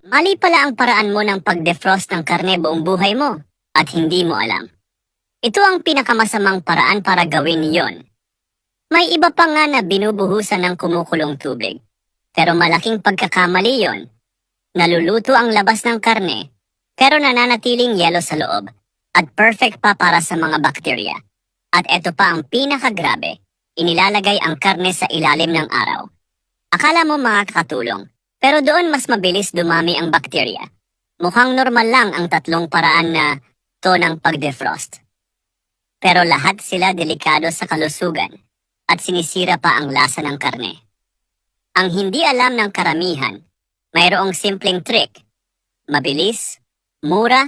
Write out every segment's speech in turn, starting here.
Mali pala ang paraan mo ng pag-defrost ng karne buong buhay mo at hindi mo alam. Ito ang pinakamasamang paraan para gawin yon. May iba pa nga na binubuhusan ng kumukulong tubig. Pero malaking pagkakamali yon. Naluluto ang labas ng karne, pero nananatiling yelo sa loob at perfect pa para sa mga bakterya. At eto pa ang pinakagrabe, inilalagay ang karne sa ilalim ng araw. Akala mo makakatulong, pero doon mas mabilis dumami ang bakterya. Mukhang normal lang ang tatlong paraan na to ng pag-defrost. Pero lahat sila delikado sa kalusugan at sinisira pa ang lasa ng karne. Ang hindi alam ng karamihan, mayroong simpleng trick. Mabilis, mura,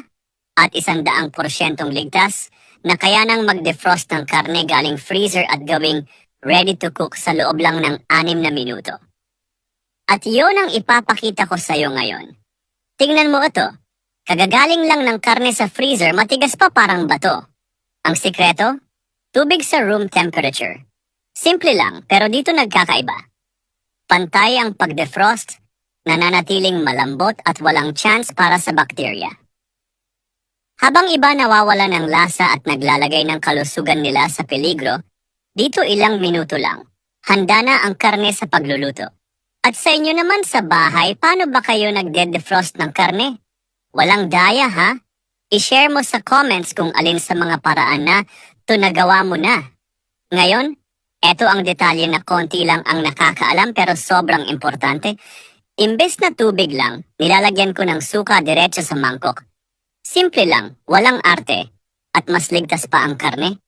at isandaang porsyentong ligtas na kaya nang mag-defrost ng karne galing freezer at gawing ready to cook sa loob lang ng anim na minuto. At yun ang ipapakita ko sa'yo ngayon. Tingnan mo ito. Kagagaling lang ng karne sa freezer, matigas pa parang bato. Ang sikreto? Tubig sa room temperature. Simple lang, pero dito nagkakaiba. Pantay ang pag-defrost, nananatiling malambot at walang chance para sa bakterya. Habang iba nawawala ng lasa at naglalagay ng kalusugan nila sa peligro, dito ilang minuto lang. Handa na ang karne sa pagluluto. At sa inyo naman sa bahay, paano ba kayo nagde-defrost ng karne? Walang daya ha? I-share mo sa comments kung alin sa mga paraan na to nagawa mo na. Ngayon, eto ang detalye na konti lang ang nakakaalam pero sobrang importante. Imbes na tubig lang, nilalagyan ko ng suka diretso sa mangkok. Simple lang, walang arte, at mas ligtas pa ang karne.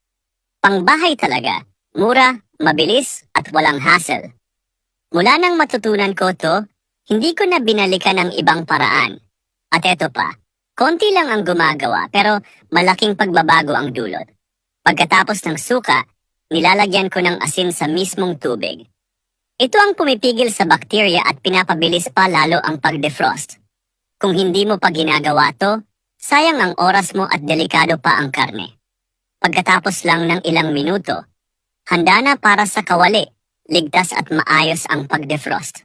Pangbahay talaga, mura, mabilis, at walang hassle. Mula nang matutunan ko to, hindi ko na binalikan ang ibang paraan. At eto pa, konti lang ang gumagawa pero malaking pagbabago ang dulot. Pagkatapos ng suka, nilalagyan ko ng asin sa mismong tubig. Ito ang pumipigil sa bakterya at pinapabilis pa lalo ang pag-defrost. Kung hindi mo pa ginagawa to, sayang ang oras mo at delikado pa ang karne. Pagkatapos lang ng ilang minuto, handa na para sa kawali, ligtas at maayos ang pag-defrost.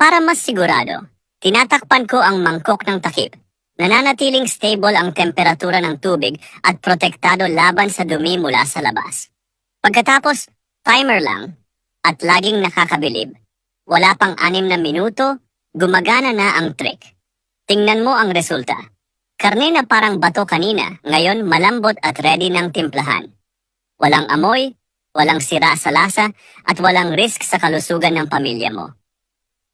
Para mas sigurado, tinatakpan ko ang mangkok ng takip. Nananatiling stable ang temperatura ng tubig at protektado laban sa dumi mula sa labas. Pagkatapos, timer lang at laging nakakabilib. Wala pang anim na minuto, gumagana na ang trick. Tingnan mo ang resulta. Karne na parang bato kanina, ngayon malambot at ready ng timplahan. Walang amoy, walang sira sa lasa, at walang risk sa kalusugan ng pamilya mo.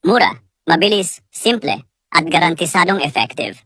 Mura, mabilis, simple, at garantisadong effective.